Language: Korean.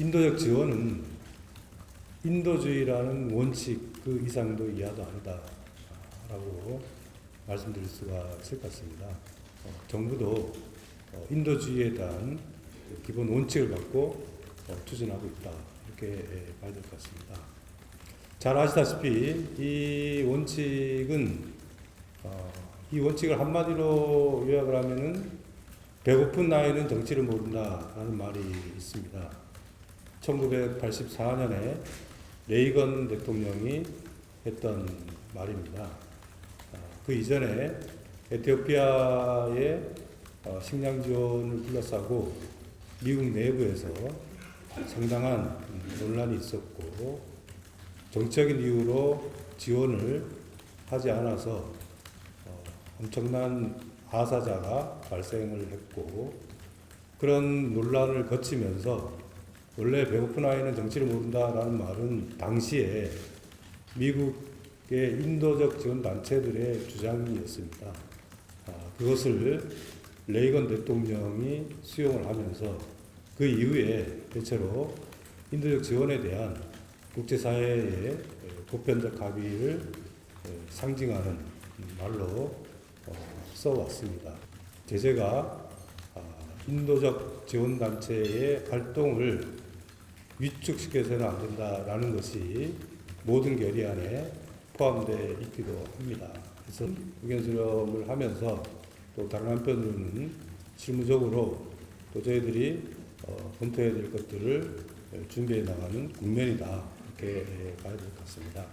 인도적 지원은 인도주의라는 원칙 그 이상도 이하도 아니다라고 말씀드릴 수가 있을 것 같습니다. 어, 정부도 어, 인도주의에 대한 그 기본 원칙을 갖고 어, 추진하고 있다 이렇게 예, 봐야 될 것 같습니다. 잘 아시다시피 이 원칙은 어, 이 원칙을 한마디로 요약을 하면은 배고픈 나이는 정치를 모른다라는 말이 있습니다. 1984년에 레이건 대통령이 했던 말입니다. 어, 그 이전에 에티오피아의 어, 식량 지원을 둘러싸고 미국 내부에서 상당한 논란이 있었고 정치적인 이유로 지원을 하지 않아서 어, 엄청난 아사자가 발생을 했고 그런 논란을 거치면서 원래 배고픈 아이는 정치를 모른다라는 말은 당시에 미국의 인도적 지원 단체들의 주장이었습니다. 아, 그것을 레이건 대통령이 수용을 하면서 그 이후에 대체로 인도적 지원에 대한 국제사회의 보편적 합의를 상징하는 말로 어, 써왔습니다. 제재가 아, 인도적 지원단체의 활동을 위축시켜서는 안 된다라는 것이 모든 결의안에 포함되어 있기도 합니다. 그래서 의견 수렴을 하면서 또 다른 한편으로는 실무적으로 또 저희들이 어, 검토해야 될 것들을 준비해 나가는 국면이다 이렇게 봐야 될 것 같습니다.